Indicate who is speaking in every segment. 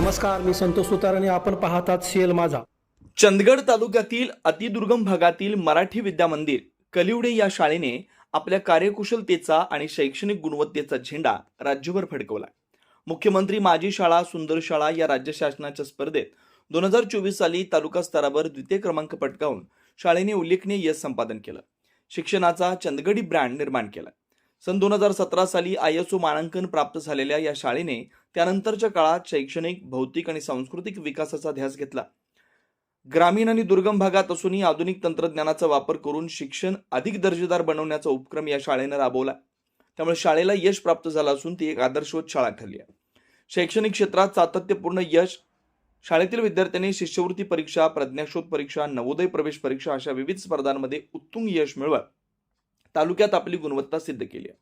Speaker 1: नमस्कार मी संतोष सुतार आणि आपण पाहतात सीएल माझा.
Speaker 2: चंदगड तालुक्यातील अतिदुर्गम भागातील मराठी विद्या मंदिर कलिवडे या शाळेने आपल्या कार्यकुशलतेचा आणि शैक्षणिक गुणवत्तेचा झेंडा राज्यभर फडकवला. मुख्यमंत्री माझी शाळा सुंदर शाळा या राज्य शासनाच्या स्पर्धेत दोन हजार चोवीस साली तालुका स्तरावर द्वितीय क्रमांक पटकावून शाळेने उल्लेखनीय यश संपादन केलं. शिक्षणाचा चंदगडी ब्रँड निर्माण केला. सन दोन हजार सतरा साली आय एस ओ मानांकन प्राप्त झालेल्या या शाळेने त्यानंतरच्या काळात शैक्षणिक भौतिक आणि सांस्कृतिक विकासाचा ध्यास घेतला. ग्रामीण आणि दुर्गम भागात असूनही आधुनिक तंत्रज्ञानाचा वापर करून शिक्षण अधिक दर्जेदार बनवण्याचा उपक्रम या शाळेनं राबवला. त्यामुळे शाळेला यश प्राप्त झालं असून ती एक आदर्शवत शाळा ठरली आहे. शैक्षणिक क्षेत्रात सातत्यपूर्ण यश शाळेतील विद्यार्थ्यांनी शिष्यवृत्ती परीक्षा प्रज्ञाशोध परीक्षा नवोदय प्रवेश परीक्षा अशा विविध स्पर्धांमध्ये उत्तुंग यश मिळवत तालुक्यात आपली गुणवत्ता सिद्ध केली आहे.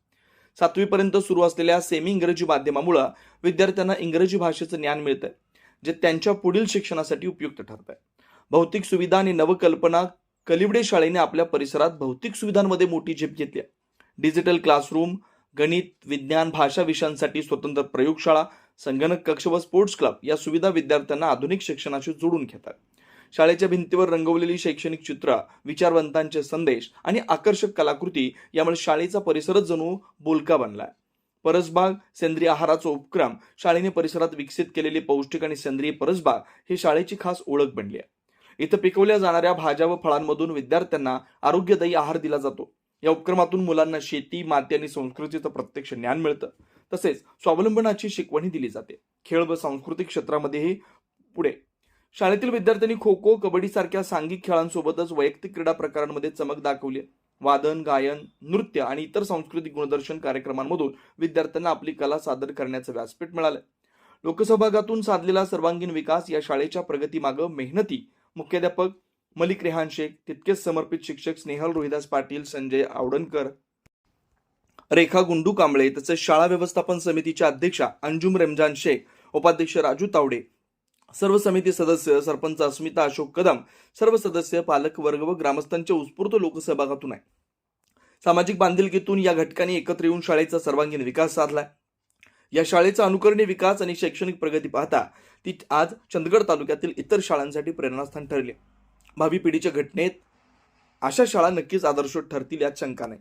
Speaker 2: सातवीपर्यंत सुरू असलेल्या सेमी इंग्रजी माध्यमामुळं विद्यार्थ्यांना इंग्रजी भाषेचं ज्ञान मिळतंय जे त्यांच्या पुढील शिक्षणासाठी उपयुक्त ठरत आहे भौतिक सुविधा आणि नवकल्पना कलिवडे शाळेने आपल्या परिसरात भौतिक सुविधांमध्ये मोठी झेप घेतली आहे. डिजिटल क्लासरूम गणित विज्ञान भाषा विषयांसाठी स्वतंत्र प्रयोगशाळा संगणक कक्ष व स्पोर्ट्स क्लब या सुविधा विद्यार्थ्यांना आधुनिक शिक्षणाशी जोडून घेतात. शाळेच्या भिंतीवर रंगवलेली शैक्षणिक चित्र विचारवंतांचे संदेश आणि आकर्षक कलाकृती यामुळे शाळेचा परिसरच जणू बोलका बनलाय. परसबाग सेंद्रिय आहाराचा उपक्रम शाळेने परिसरात विकसित केलेली पौष्टिक आणि सेंद्रिय परसबाग ही शाळेची खास ओळख बनली आहे. इथं पिकवल्या जाणाऱ्या भाज्या व फळांमधून विद्यार्थ्यांना आरोग्यदायी आहार दिला जातो. या उपक्रमातून मुलांना शेती माती आणि संस्कृतीचं प्रत्यक्ष ज्ञान मिळतं. तसेच स्वावलंबनाची शिकवणी दिली जाते. खेळ व सांस्कृतिक क्षेत्रामध्येही पुढे शाळेतील विद्यार्थ्यांनी खो खो कबड्डीसारख्या सांघिक खेळांसोबतच वैयक्तिक क्रीडा प्रकारांमध्ये चमक दाखवली. वादन गायन नृत्य आणि इतर सांस्कृतिक गुणदर्शन कार्यक्रमांमधून विद्यार्थ्यांना आपली कला सादर करण्याचं व्यासपीठ मिळालं. लोकसहभागातून साधलेला सर्वांगीण विकास या शाळेच्या प्रगतीमागं मेहनती मुख्याध्यापक मलिक रेहान शेख तितकेच समर्पित शिक्षक स्नेहल रोहिदास पाटील संजय आवडणकर रेखा गुंडू कांबळे तसेच शाळा व्यवस्थापन समितीच्या अध्यक्षा अंजुम रमजान शेख उपाध्यक्ष राजू तावडे सर्व समिती सदस्य सरपंच अस्मिता अशोक कदम सर्व सदस्य पालक वर्ग व ग्रामस्थांच्या उत्स्फूर्त लोकसहभागातून आहे. सामाजिक बांधिलकीतून या घटकांनी एकत्र येऊन शाळेचा सर्वांगीण विकास साधला या शाळेचा अनुकरणीय विकास आणि शैक्षणिक प्रगती पाहता ती आज चंदगड तालुक्यातील इतर शाळांसाठी प्रेरणास्थान ठरले भावी पिढीच्या घटनेत अशा शाळा नक्कीच आदर्श ठरतील यात शंका नाही.